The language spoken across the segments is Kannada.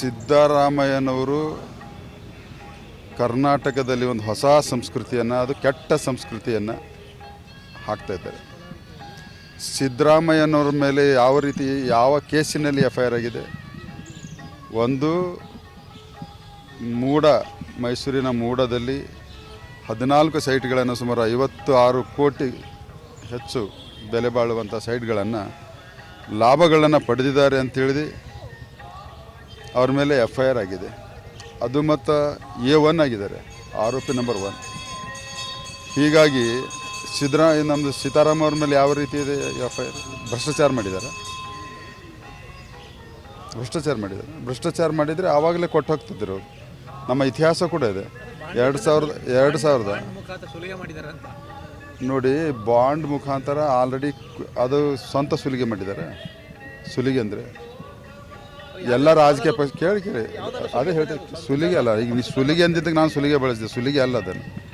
ಸಿದ್ದರಾಮಯ್ಯನವರು ಕರ್ನಾಟಕದಲ್ಲಿ ಒಂದು ಹೊಸ ಸಂಸ್ಕೃತಿಯನ್ನು, ಅದು ಕೆಟ್ಟ ಸಂಸ್ಕೃತಿಯನ್ನು ಹಾಕ್ತಾ ಇದ್ದಾರೆ. ಸಿದ್ದರಾಮಯ್ಯನವ್ರ ಮೇಲೆ ಯಾವ ರೀತಿ, ಯಾವ ಕೇಸಿನಲ್ಲಿ ಎಫ್ ಆಗಿದೆ? ಒಂದು, ಮೂಡ, ಮೈಸೂರಿನ ಮೂಡದಲ್ಲಿ ಹದಿನಾಲ್ಕು ಸೈಟ್ಗಳನ್ನು ಸುಮಾರು ಐವತ್ತು ಆರು ಕೋಟಿ ಹೆಚ್ಚು ಬೆಲೆ ಬಾಳುವಂಥ ಸೈಟ್ಗಳನ್ನು ಲಾಭಗಳನ್ನು ಪಡೆದಿದ್ದಾರೆ ಅಂತೇಳಿ ಅವ್ರ ಮೇಲೆ ಎಫ್ ಐ ಆರ್ ಆಗಿದೆ. ಅದು ಮತ್ತು ಎ ಒನ್ ಆಗಿದ್ದಾರೆ, ಆರೋಪಿ ನಂಬರ್ ಒನ್. ಹೀಗಾಗಿ ಸಿದ್ದರಾ ನಮ್ಮದು ಸೀತಾರಾಮ್ ಅವ್ರ ಮೇಲೆ ಯಾವ ರೀತಿ ಇದೆ ಎಫ್ ಐ ಆರ್ ಭ್ರಷ್ಟಾಚಾರ ಮಾಡಿದ್ದಾರೆ ಭ್ರಷ್ಟಾಚಾರ ಮಾಡಿದ್ದಾರೆ ಭ್ರಷ್ಟಾಚಾರ ಮಾಡಿದರೆ ಆವಾಗಲೇ ಕೊಟ್ಟು ಹೋಗ್ತಿದ್ದರು ಅವ್ರು. ನಮ್ಮ ಇತಿಹಾಸ ಕೂಡ ಇದೆ. ಎರಡು ಸಾವಿರದ ಎರಡು ಸಾವಿರದ ನೋಡಿ, ಬಾಂಡ್ ಮುಖಾಂತರ ಆಲ್ರೆಡಿ ಅದು ಸ್ವಂತ ಸುಲಿಗೆ ಮಾಡಿದ್ದಾರೆ. ಸುಲಿಗೆ ಅಂದರೆ ಎಲ್ಲ ರಾಜಕೀಯ ಪಕ್ಷ ಕೇಳಿ ಕೇಳಿ. ಅದೇ ಹೇಳ್ತೀನಿ. ಸುಲಿಗೆ ಅಲ್ಲ. ಈಗ ನೀವು ಸುಲಿಗೆ ಅಂದಿದ್ದಕ್ಕೆ ನಾನು ಸುಲಿಗೆ ಬಳಸಿದೆ. ಸುಲಿಗೆ ಅಲ್ಲ ಅದನ್ನು.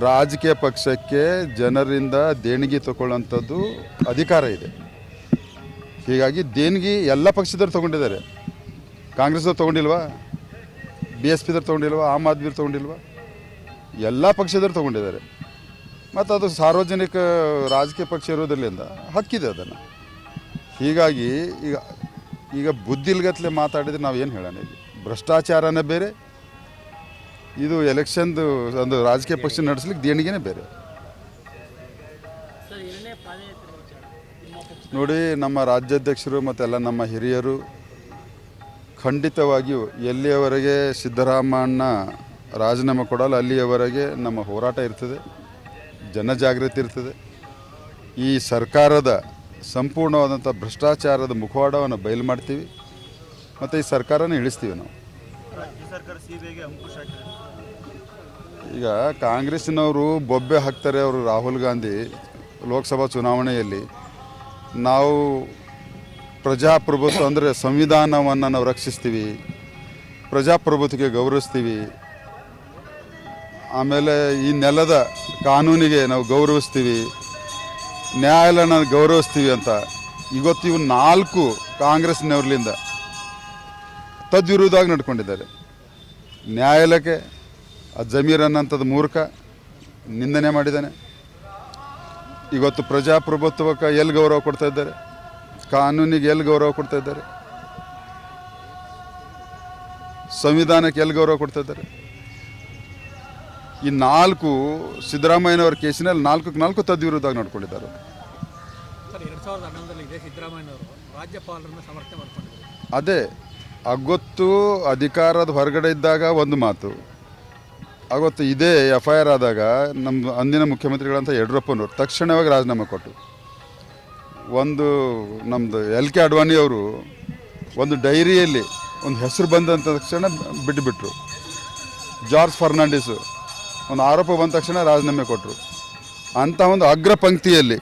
ರಾಜಕೀಯ ಪಕ್ಷಕ್ಕೆ ಜನರಿಂದ ದೇಣಿಗೆ ತಗೊಳ್ಳೋಂಥದ್ದು ಅಧಿಕಾರ ಇದೆ. ಹೀಗಾಗಿ ದೇಣಿಗೆ ಎಲ್ಲ ಪಕ್ಷದವ್ರು ತೊಗೊಂಡಿದ್ದಾರೆ. ಕಾಂಗ್ರೆಸ್ದವ್ರು ತೊಗೊಂಡಿಲ್ವಾ? ಬಿ ಎಸ್ ಪಿದವ್ರು ತೊಗೊಂಡಿಲ್ವಾ? ಆಮ್ ಆದ್ಮಿರು ತೊಗೊಂಡಿಲ್ವಾ? ಎಲ್ಲ ಪಕ್ಷದವ್ರು ತೊಗೊಂಡಿದ್ದಾರೆ. ಮತ್ತು ಅದು ಸಾರ್ವಜನಿಕ ರಾಜಕೀಯ ಪಕ್ಷ ಇರೋದ್ರಲ್ಲಿಂದ ಹಕ್ಕಿದೆ ಅದನ್ನು. ಹೀಗಾಗಿ ಈಗ ಈಗ ಬುದ್ಧಿಲ್ಗತ್ಲೆ ಮಾತಾಡಿದ್ರೆ ನಾವು ಏನು ಹೇಳೋಣ ಇಲ್ಲಿ? ಭ್ರಷ್ಟಾಚಾರನೇ ಬೇರೆ ಇದು ಎಲೆಕ್ಷನ್ದು ಒಂದು ರಾಜಕೀಯ ಪಕ್ಷ ನಡೆಸ್ಲಿಕ್ಕೆ ದೇಣಿಗೆನೇ ಬೇರೆ. ನೋಡಿ ನಮ್ಮ ರಾಜ್ಯಾಧ್ಯಕ್ಷರು ಮತ್ತೆಲ್ಲ ನಮ್ಮ ಹಿರಿಯರು ಖಂಡಿತವಾಗಿಯೂ ಎಲ್ಲಿಯವರೆಗೆ ಸಿದ್ದರಾಮಣ್ಣ ರಾಜೀನಾಮೆ ಕೊಡಲ್ಲ ಅಲ್ಲಿಯವರೆಗೆ ನಮ್ಮ ಹೋರಾಟ ಇರ್ತದೆ ಜನಜಾಗೃತಿ ಇರ್ತದೆ. ಈ ಸರ್ಕಾರದ ಸಂಪೂರ್ಣವಾದಂಥ ಭ್ರಷ್ಟಾಚಾರದ ಮುಖವಾಡವನ್ನು ಬಯಲು ಮಾಡ್ತೀವಿ ಮತ್ತು ಈ ಸರ್ಕಾರನ ಇಳಿಸ್ತೀವಿ ನಾವು. ಈಗ ಕಾಂಗ್ರೆಸ್ಸಿನವರು ಬೊಬ್ಬೆ ಹಾಕ್ತಾರೆ ಅವರು ರಾಹುಲ್ ಗಾಂಧಿ ಲೋಕಸಭಾ ಚುನಾವಣೆಯಲ್ಲಿ. ನಾವು ಪ್ರಜಾಪ್ರಭುತ್ವ ಅಂದರೆ ಸಂವಿಧಾನವನ್ನು ನಾವು ರಕ್ಷಿಸ್ತೀವಿ ಪ್ರಜಾಪ್ರಭುತ್ವಕ್ಕೆ ಗೌರವಿಸ್ತೀವಿ. ಆಮೇಲೆ ಈ ನೆಲದ ಕಾನೂನಿಗೆ ನಾವು ಗೌರವಿಸ್ತೀವಿ. ನ್ಯಾಯಾಲಯನ ಗೌರವಿಸ್ತೀವಿ ಅಂತ. ಇವತ್ತು ಇವು ನಾಲ್ಕು ಕಾಂಗ್ರೆಸ್ನವ್ರಲಿಂದ ತದ್ವಿರುದ್ಧವಾಗಿ ನಡ್ಕೊಂಡಿದ್ದಾರೆ. ನ್ಯಾಯಾಲಯಕ್ಕೆ ಆ ಜಮೀರ್ ಅನ್ನೋಂಥದ್ದು ಮೂರ್ಖ ನಿಂದನೆ ಮಾಡಿದ್ದಾನೆ. ಇವತ್ತು ಪ್ರಜಾಪ್ರಭುತ್ವಕ್ಕೆ ಎಲ್ಲಿ ಗೌರವ ಕೊಡ್ತಾ ಇದ್ದಾರೆ? ಕಾನೂನಿಗೆ ಎಲ್ಲಿ ಗೌರವ ಕೊಡ್ತಾ ಇದ್ದಾರೆ? ಸಂವಿಧಾನಕ್ಕೆ ಎಲ್ಲಿ ಗೌರವ ಕೊಡ್ತಾ ಇದ್ದಾರೆ? ಈ ನಾಲ್ಕು ಸಿದ್ದರಾಮಯ್ಯನವರ ಕೇಸಿನಲ್ಲಿ ನಾಲ್ಕು ನಾಲ್ಕು ತದ್ವಿರುದ್ಧವಾಗಿ ನಡ್ಕೊಂಡಿದ್ದಾರೆ. ಸರ್ ಎರಡು ಸಾವಿರದ ಹನ್ನೊಂದರಲ್ಲಿ ಇದೇ ಸಿದ್ದರಾಮಯ್ಯನವರು ರಾಜ್ಯಪಾಲರನ್ನು ಸಮರ್ಥನೆ ಮಾಡ್ಕೊಂಡಿದ್ದಾರೆ. ಅದೇ ಅಗೊತ್ತು ಅಧಿಕಾರದ ಹೊರಗಡೆ ಇದ್ದಾಗ ಒಂದು ಮಾತು. ಅವತ್ತು ಇದೇ ಎಫ್ ಐ ಆರ್ ಆದಾಗ ನಮ್ಮ ಅಂದಿನ ಮುಖ್ಯಮಂತ್ರಿಗಳಂತ ಯಡಿಯೂರಪ್ಪನವರು ತಕ್ಷಣವಾಗಿ ರಾಜೀನಾಮೆ ಕೊಟ್ಟರು ಒಂದು ನಮ್ಮದು ಎಲ್ ಕೆ ಅಡ್ವಾಣಿ ಅವರು ಒಂದು ಡೈರಿಯಲ್ಲಿ ಒಂದು ಹೆಸರು ಬಂದಂಥ ತಕ್ಷಣ ಬಿಟ್ಟುಬಿಟ್ರು ಜಾರ್ಜ್ ಫರ್ನಾಂಡಿಸು. ಒಂದು ಆರೋಪ ಬಂದ ತಕ್ಷಣ ರಾಜೀನಾಮೆ ಕೊಟ್ಟರು ಅಂಥ ಒಂದು ಅಗ್ರ ಪಂಕ್ತಿಯಲ್ಲಿ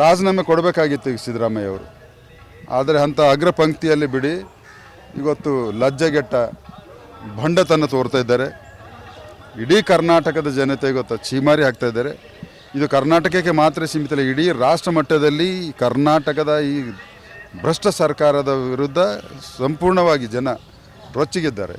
ರಾಜೀನಾಮೆ ಕೊಡಬೇಕಾಗಿತ್ತು ಈಗ ಸಿದ್ದರಾಮಯ್ಯ ಅವರು ಆದರೆ ಅಂಥ ಅಗ್ರ ಪಂಕ್ತಿಯಲ್ಲಿ ಬಿಡಿ, ಇವತ್ತು ಲಜ್ಜೆಗೆಟ್ಟ ಭಂಡತನ ತೋರ್ತಾ ಇದ್ದಾರೆ. ಇಡೀ ಕರ್ನಾಟಕದ ಜನತೆ ಇವತ್ತು ಚೀಮಾರಿ ಹಾಕ್ತಾ ಇದ್ದಾರೆ. ಇದು ಕರ್ನಾಟಕಕ್ಕೆ ಮಾತ್ರ ಸೀಮಿತ ಇಲ್ಲ ಇಡೀ ರಾಷ್ಟ್ರ ಮಟ್ಟದಲ್ಲಿ ಕರ್ನಾಟಕದ ಈ ಭ್ರಷ್ಟ ಸರ್ಕಾರದ ವಿರುದ್ಧ ಸಂಪೂರ್ಣವಾಗಿ ಜನ ರೊಚ್ಚಿಗಿದ್ದಾರೆ.